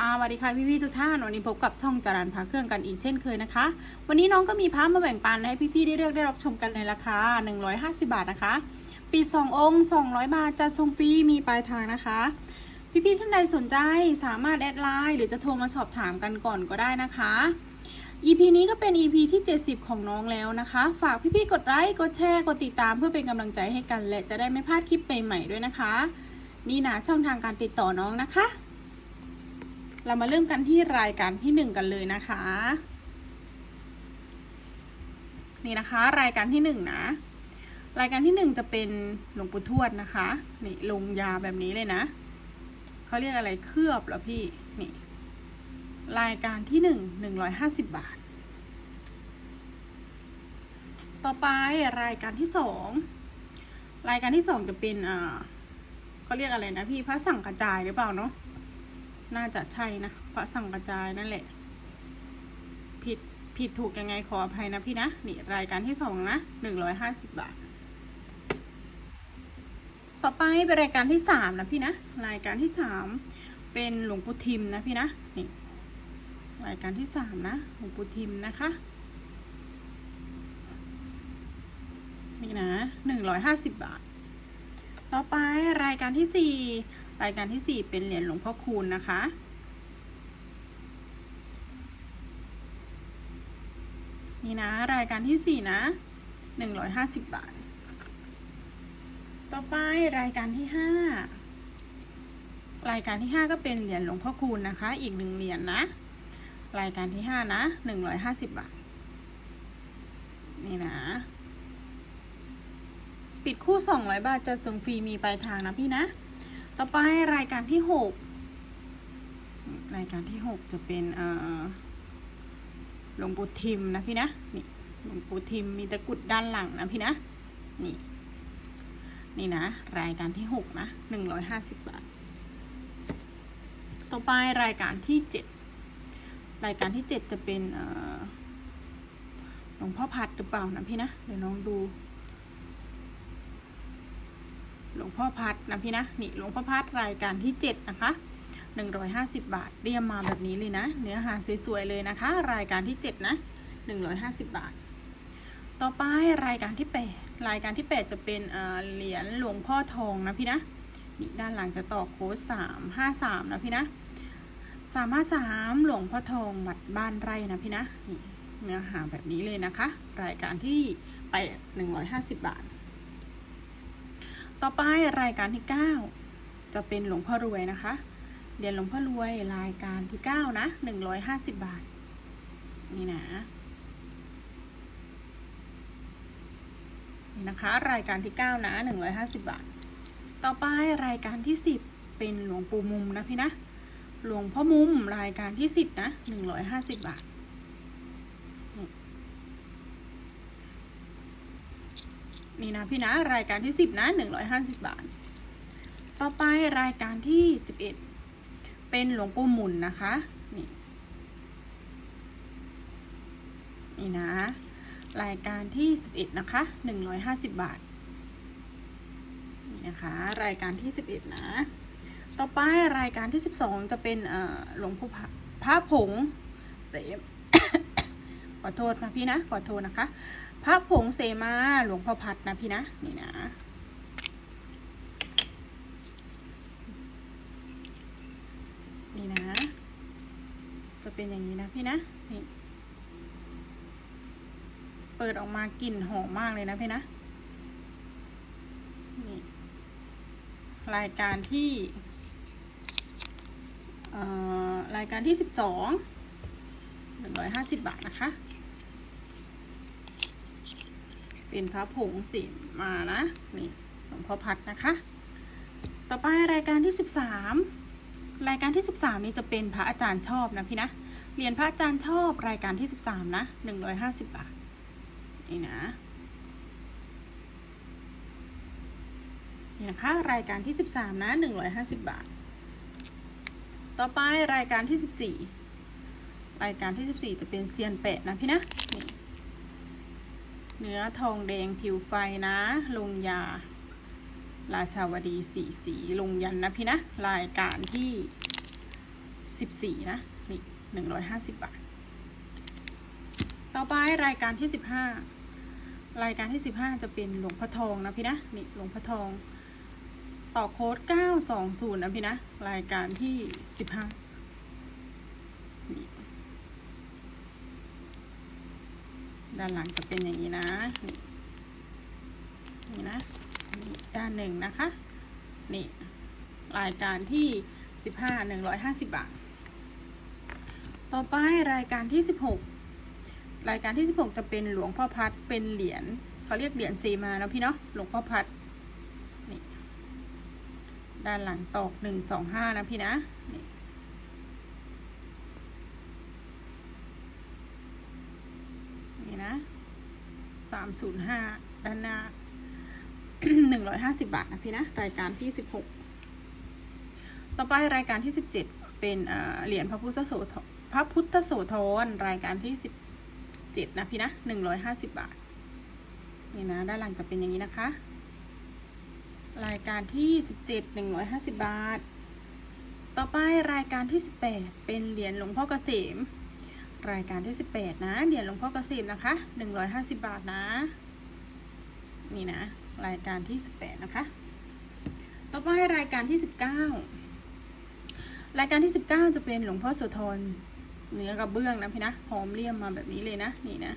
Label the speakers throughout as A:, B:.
A: สวัสดีค่ะพี่พี่ๆทุกท่านวันนี้พบกับช่องจารันพาเครื่องกันอีกเช่นเคยนะคะ วันนี้น้องก็มีพระมาแบ่งปันให้พี่พี่ๆได้เลือกได้รับชมกันในราคา 150 บาทนะคะปี2ององค์ 200 บาทจัดส่งฟรีมีปลายทางนะคะ พี่พี่ๆท่านใดสนใจสามารถแอดไลน์หรือจะโทรมาสอบถามกันก่อนก็ได้นะคะ EP นี้ก็เป็น EP ที่ 70 ของน้องแล้วนะคะ ฝากพี่ๆกดไลค์กดแชร์กดติดตามเพื่อเป็นกำลังใจให้กัน และจะได้ไม่พลาดคลิปใหม่ๆด้วยนะคะ นี่นะช่องทางการติดต่อน้องนะคะ เรามาเริ่มกันที่รายการที่หนึ่งกันเลยนะคะ นี่นะคะรายการที่หนึ่งนะ รายการที่หนึ่งจะเป็นหลวงปู่ทวดนะคะนี่ลงยาแบบนี้เลยนะเขาเรียกอะไรเคลือบเหรอพี่นี่รายการที่หนึ่งหนึ่งร้อยห้าสิบบาท ต่อไปรายการที่สองรายการที่สองจะเป็นอ่าเขาเรียกอะไรนะพี่พระสั่งกระจายหรือเปล่าเนาะ น่าจะใช่นะเพราะสั่งกระจายนั่นแหละ ผิดผิดถูกยังไงขออภัยนะพี่นะ นี่รายการที่สองนะหนึ่งร้อยห้าสิบบาท ต่อไปเป็นรายการที่สามนะพี่นะ รายการที่สามเป็นหลวงปู่ทิมนะพี่นะ นี่ รายการที่สามนะ หลวงปู่ทิมนะคะ นี่นะหนึ่งร้อยห้าสิบบาท ต่อไปรายการที่สี่ รายการที่สี่เป็นเหรียญหลวงพ่อคูณนะคะ นี่นะรายการที่สี่นะหนึ่งร้อยห้าสิบบาท ต่อไปรายการที่ห้ารายการที่ห้าก็เป็นเหรียญหลวงพ่อคูณนะคะ อีกหนึ่งเหรียญนะรายการที่ห้านะหนึ่งร้อยห้าสิบบาท นี่นะปิดคู่สองร้อยบาทจะส่งฟรีมีปลายทางนะพี่นะ ต่อไปรายการที่หกรายการที่หกจะเป็นหลวงปู่ทิมนะพี่นะนี่หลวงปู่ทิมมีตะกุดด้านหลังนะพี่นะนี่ นี่นะ รายการที่หกนะหนึ่งร้อยห้าสิบบาท ต่อไปรายการที่เจ็ดรายการที่เจ็ดจะเป็นหลวงพ่อพัดหรือเปล่านะพี่นะเดี๋ยวน้องดู หลวงพ่อพัด นะพี่นะนี่หลวงพ่อพัดรายการที่เจ็ดนะคะหนึ่งร้อยห้าสิบบาทเรียมมาแบบนี้เลยนะ เนื้อหาสวยๆเลยนะคะ รายการที่เจ็ดนะหนึ่งร้อยห้าสิบบาท ต่อไปรายการที่แปดรายการที่แปดจะเป็นเหรียญหลวงพ่อทองนะพี่นะนี่ด้านหลังจะต่อโค้ดสามห้าสามนะพี่นะสามห้าสามหลวงพ่อทองวัดบ้านไร่นะพี่นะนเนื้อหาแบบนี้เลยนะคะ รายการที่แปดหนึ่งร้อยห้าสิบบาท ต่อไปรายการที่ 9 จะเป็นหลวงพ่อรวยนะคะ เรียญหลวงพ่อรวยรายการที่ 9 นะ 150 บาท นี่นะนี่นะคะ รายการที่ 9 นะ 150 บาท ต่อไปรายการที่ 10 เป็นหลวงปู่มุมนะพี่นะ หลวงพ่อมุมรายการที่ 10 นะ 150 บาท นี่นะพี่นะรายการที่สิบนะหนึ่งร้อยห้าสิบบาท ต่อไปรายการที่สิบเอ็ดเป็นหลวงปู่หมุนนะคะ นี่ นี่นะ รายการที่สิบเอ็ดนะคะหนึ่งร้อยห้าสิบบาท นี่นะคะ รายการที่สิบเอ็ดนะ ต่อไปรายการที่สิบสองจะเป็นเอ่อหลวงพ่อพระผงเสมขอโทษนะพี่นะ ขอโทษนะคะ พระผงเสมาหลวงพ่อพัดนะพี่นะนี่นะนี่นะ จะเป็นอย่างนี้นะพี่นะนี่เปิดออกมากลิ่นหอมมากเลยนะพี่นะนี่รายการที่เอ่อรายการที่สิบสองหนึ่งร้อยห้าสิบบาทนะคะ เป็นพระผงสีมานะนี่หลวงพ่อพัดนะคะ ต่อไปรายการที่สิบสามรายการที่สิบสามนี้จะเป็นพระอาจารย์ชอบนะพี่นะเหรียญพระอาจารย์ชอบรายการที่สิบสามนะหนึ่งร้อยห้าสิบบาทนี่นะนี่นะคะรายการที่สิบสามนะหนึ่งร้อยห้าสิบบาท ต่อไปรายการที่สิบสี่รายการที่สิบสี่จะเป็นเซียนแปะนะพี่นะนี่ เนื้อทองแดงผิวไฟนะ ลงยา ราชาวดีสีสีลงยันนะพี่นะ รายการที่สิบสี่นะ นี่หนึ่งร้อยห้าสิบบาท ต่อไปรายการที่สิบห้ารายการที่สิบห้าจะเป็นหลวงพ่อทองนะพี่นะ นี่หลวงพ่อทอง ต่อโค้ดเก้าสองศูนย์นะพี่นะ รายการที่สิบห้านี่ ด้านหลังจะเป็นอย่างนี้นะ นี่นะนี่ด้านหนึ่งนะคะ นี่รายการที่สิบห้าหนึ่งร้อยห้าสิบบาท ต่อไปรายการที่สิบหกรายการที่สิบหกจะเป็นหลวงพ่อพัดเป็นเหรียญเขาเรียกเหรียญเซมานะพี่เนาะหลวงพ่อพัดนี่ด้านหลังตอกหนึ่งสองห้านะพี่นะนี่ นะสามศูนย์ห้าด้านหน้าหนึ่งร้อยห้าสิบบาทนะพี่นะ รายการที่สิบหกต่อไปรายการที่สิบเจ็ดเป็นเอ่อเหรียญพระพุทธโสธรพระพุทธโสธรรายการที่สิบเจ็ดนะพี่นะหนึ่งร้อยห้าสิบบาทนี่นะด้านหลังจะเป็นอย่างนี้นะคะ รายการที่สิบเจ็ดหนึ่งร้อยห้าสิบบาท ต่อไปรายการที่สิบแปดเป็นเหรียญหลวงพ่อเกษม รายการที่สิบแปดนะเหรียญหลวงพ่อเกษมนะคะหนึ่งร้อยห้าสิบบาทนะ นี่นะ รายการที่สิบแปดนะคะ ต่อไปรายการที่สิบเก้ารายการที่สิบเก้าจะเป็นหลวงพ่อโสธรเนื้อกระเบื้องนะพี่นะพร้อมเลี่ยมมาแบบนี้เลยนะนี่นะ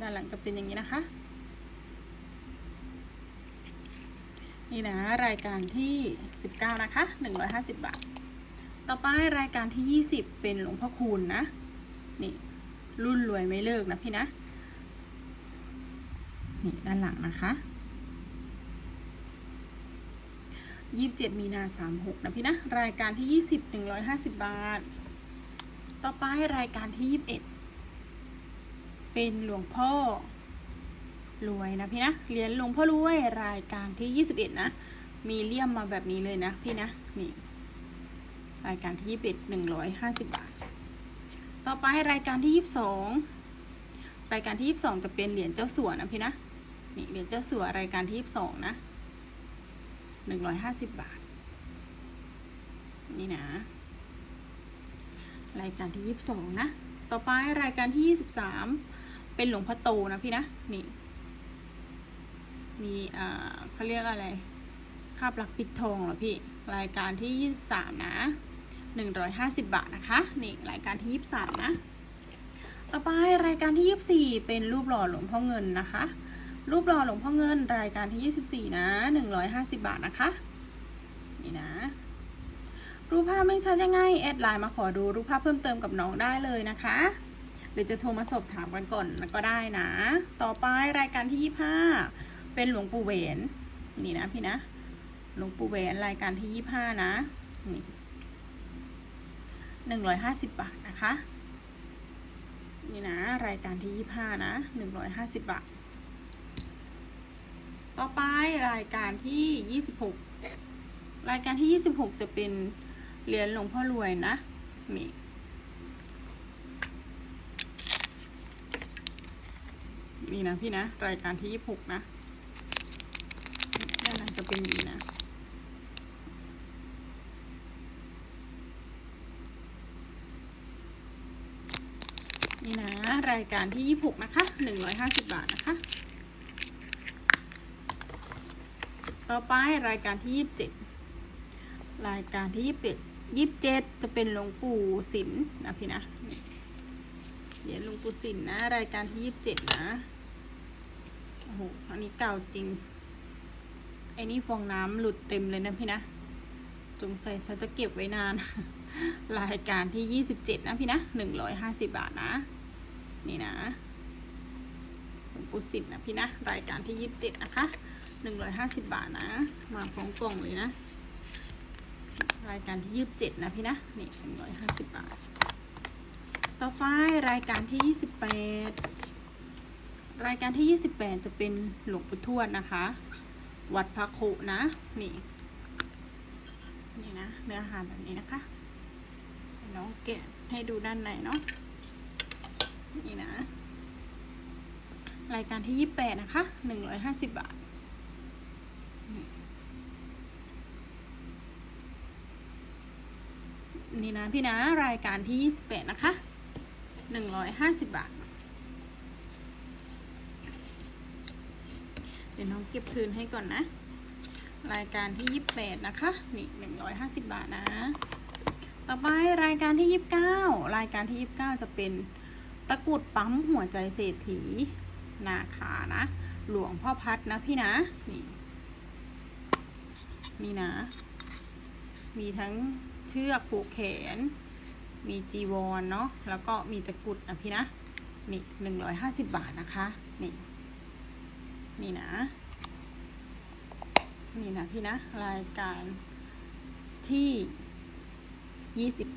A: ด้านหลังจะเป็นอย่างนี้นะคะ นี่นะรายการที่สิบเก้านะคะหนึ่งร้อยห้าสิบบาท ต่อไปรายการที่ยี่สิบเป็นหลวงพ่อคูณนะ นี่ รุ่นรวยไม่เลิกนะพี่นะ นี่ด้านหลังนะคะยี่สิบเจ็ดมีนาสามหกนะพี่นะ รายการที่ยี่สิบหนึ่งร้อยห้าสิบบาท ต่อไปรายการที่ยี่สิบเอ็ดเป็นหลวงพ่อรวยนะพี่นะ เหรียญหลวงพ่อรวยรายการที่ยี่สิบเอ็ดนะ มีเลี่ยมมาแบบนี้เลยนะพี่นะ นี่ รายการที่ยี่สิบเอ็ดหนึ่งร้อยห้าสิบบาท ต่อไปรายการที่ยี่สิบสองรายการที่ยี่สิบสองจะเป็นเหรียญเจ้าสัวนะพี่นะนี่เหรียญเจ้าสัวรายการที่ยี่สิบสองนะหนึ่งร้อยห้าสิบบาท นี่นะ รายการที่ยี่สิบสองนะ ต่อไปรายการที่ยี่สิบสามเป็นหลวงพ่อโตนะพี่นะ นี่ มีอ่าเขาเรียกอะไรคาบหลักปิดทองเหรอพี่ รายการที่ยี่สิบสามนะ หนึ่งร้อยห้าสิบบาทนะคะ นี่รายการที่ยี่สามนะ ต่อไปรายการที่ยี่สี่เป็นรูปหล่อหลวงพ่อเงินนะคะ รูปหล่อหลวงพ่อเงิน รายการที่ยี่สิบสี่นะหนึ่งร้อยห้าสิบบาทนะคะ นี่นะ รูปภาพไม่ชัดยังไง แอดไลน์มาขอดูรูปภาพเพิ่มเติมกับน้องได้เลยนะคะ หรือจะโทรมาสอบถามกันก่อนก็ได้นะ ต่อไปรายการที่ยี่ห้าเป็นหลวงปู่เวนนี่นะพี่นะ หลวงปู่เวนรายการที่ยี่ห้านะ นี่ หนึ่งร้อยห้าสิบบาทนะคะ นี่นะ รายการที่ยี่ห้านะหนึ่งร้อยห้าสิบบาท ต่อไปรายการที่ยี่สิบหกรายการที่ยี่สิบหกจะเป็นเหรียญหลวงพ่อรวยนะนี่นี่นะพี่นะ รายการที่ยี่สิบหกนะด้านหลังจะเป็นอย่างนี้นะ นี่นะรายการที่ยี่สิบหกนะคะหนึ่งร้อยห้าสิบบาทนะคะ ต่อไปรายการที่ยี่สิบเจ็ดรายการที่ยี่สิบเอ็ดยี่สิบเจ็ดจะเป็นหลวงปู่ศิลนะพี่นะเหรียญหลวงปู่ศิลนะ รายการที่ยี่สิบเจ็ดนะโอ้โหอันนี้เก่าจริงไอ้นี่ฟองน้ำหลุดเต็มเลยนะพี่นะ สงสัยฉันจะเก็บไว้นาน รายการที่ยี่สิบเจ็ดนะพี่นะหนึ่งร้อยห้าสิบบาทนะ นี่นะหลวงปู่ศิลป์นะพี่นะ รายการที่ยี่สิบเจ็ดนะคะหนึ่งร้อยห้าสิบบาทนะ มาพร้อมกล่องเลยนะ รายการที่ยี่สิบเจ็ดนะพี่นะ นี่หนึ่งร้อยห้าสิบบาท ต่อไปรายการที่ยี่สิบแปดรายการที่ 28 จะเป็นหลวงปู่ทวดนะคะ วัดพระโคนะ นี่ นี่นะเนื้อหาแบบนี้นะคะน้องแกะให้ดูด้านในเนาะนี่นะ รายการที่28นะคะ150บาทนี่นี่นะพี่นะรายการที่28นะคะ150บาท เดี๋ยวน้องเก็บคืนให้ก่อนนะ รายการที่ 28 นะคะ นี่ 150 บาทนะ ต่อไปรายการที่ 29 รายการที่ 29 จะเป็นตะกุดปั๊มหัวใจเศรษฐีนาคานะ หลวงพ่อพัดนะพี่นะ นี่ นี่นะ มีทั้งเชือกผูกแขน มีจีวรเนาะ แล้วก็มีตะกุดนะพี่นะ นี่หนึ่งร้อยห้าสิบบาทนะคะ นี่ นี่นะ นี่นะพี่นะ รายการที่ยี่สิบ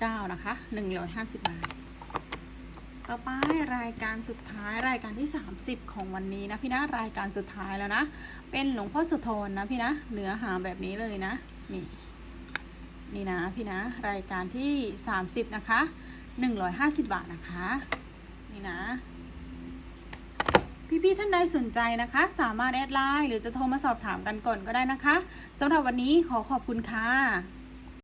A: เก้านะคะหนึ่งร้อยห้าสิบบาท ต่อไปรายการสุดท้ายรายการที่ 30 ของวันนี้นะพี่นะ รายการสุดท้ายแล้วนะ เป็นหลวงพ่อสุโธนนะพี่นะ เนื้อหาแบบนี้เลยนะ นี่ นี่นะพี่นะ รายการที่ 30 นะคะ 150 บาทนะคะ นี่นะ พี่ๆท่านใดสนใจนะคะ สามารถแอดไลน์หรือจะโทรมาสอบถามกันก่อนก็ได้นะคะสำหรับวันนี้ขอขอบคุณค่ะ